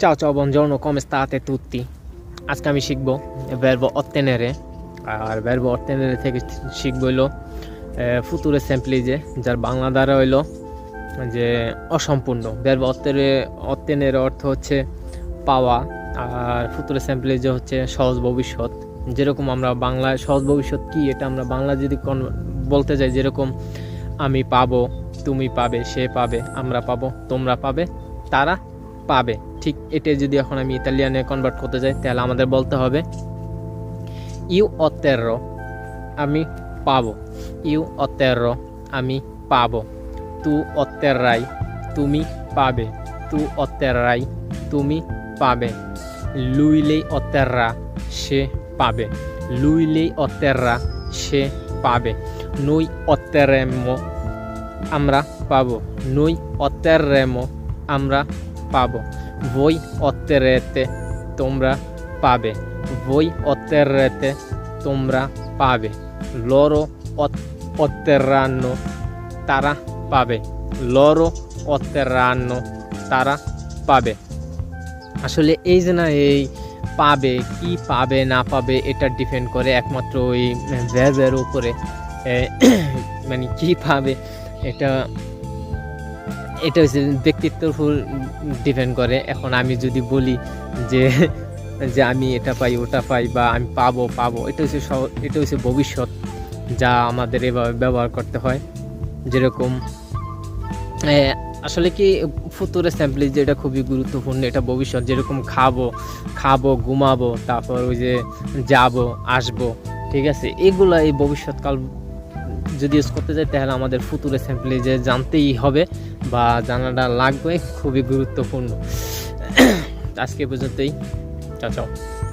Ciao ciao, buongiorno, come state tutti? আজকে আমি শিখব verbo ottenere. আর verbo ottenere থেকে শিখব হইল ফুতুরে স্যাম্পলিজে যার বাংলা দ্বারা হইল যে অসম্পূর্ণ verbo ottenere ottenere অর্থ হচ্ছে পাওয়া আর ফুতুরে স্যাম্পলিজে হচ্ছে সহজ ভবিষ্যৎ. যেরকম আমরা বাংলায়, সহজ ভবিষ্যৎ কি? এটা আমরা বাংলা যদি বলতে যাই, যেরকম আমি পাবো, তুমি পাবে, সে পাবে, আমরা পাবো, তোমরা পাবে, তারা পাবে। ঠিক এটা যদি এখন আমি ইতালিয়ানে কনভার্ট করতে যাই, তাহলে আমাদের বলতে হবে, ইউ অতেরো, আমি পাবো। ইউ অতেরো, আমি পাবো। তু অতেরাই, তুমি পাবে। তু অতেরাই, তুমি পাবে। লুইলেই অতেরা, সে পাবে। লুইলেই অতেরা, সে পাবে। নুই অতেরেমো, আমরা পাবো। নুই অতেরেমো, আমরা পাবো। voi otterrete তোমরা পাবে। voi otterrete তোমরা পাবে। loro otterranno তারা পাবে। loro otterranno তারা পাবে। আসলে এই যে না, এই পাবে, কি পাবে, না পাবে, এটা ডিপেন্ড করে একমাত্র ওই ভ্যাবের উপরে। মানে কি পাবে, এটা এটা হচ্ছে ব্যক্তিত্বের উপর ডিপেন্ড করে। এখন আমি যদি বলি যে যে আমি এটা পাই, ওটা পাই বা আমি পাবো পাবো, এটা হচ্ছে এটা হচ্ছে ভবিষ্যৎ যা আমাদের এভাবে ব্যবহার করতে হয়। যেরকম আসলে কি ফুতুরে স্যাম্পলি যেটা খুবই গুরুত্বপূর্ণ, এটা ভবিষ্যৎ। যেরকম খাব খাব, ঘুমাবো, তারপর ওই যে যাব, আসব, ঠিক আছে? এগুলা এই ভবিষ্যৎকাল যদি ইউজ করতে যাই, তাহলে আমাদের ফুতুরে স্যাম্পলি যে জানতেই হবে বা জানাটা লাগবে, খুবই গুরুত্বপূর্ণ। আজকে পর্যন্তই। চাচাও চাও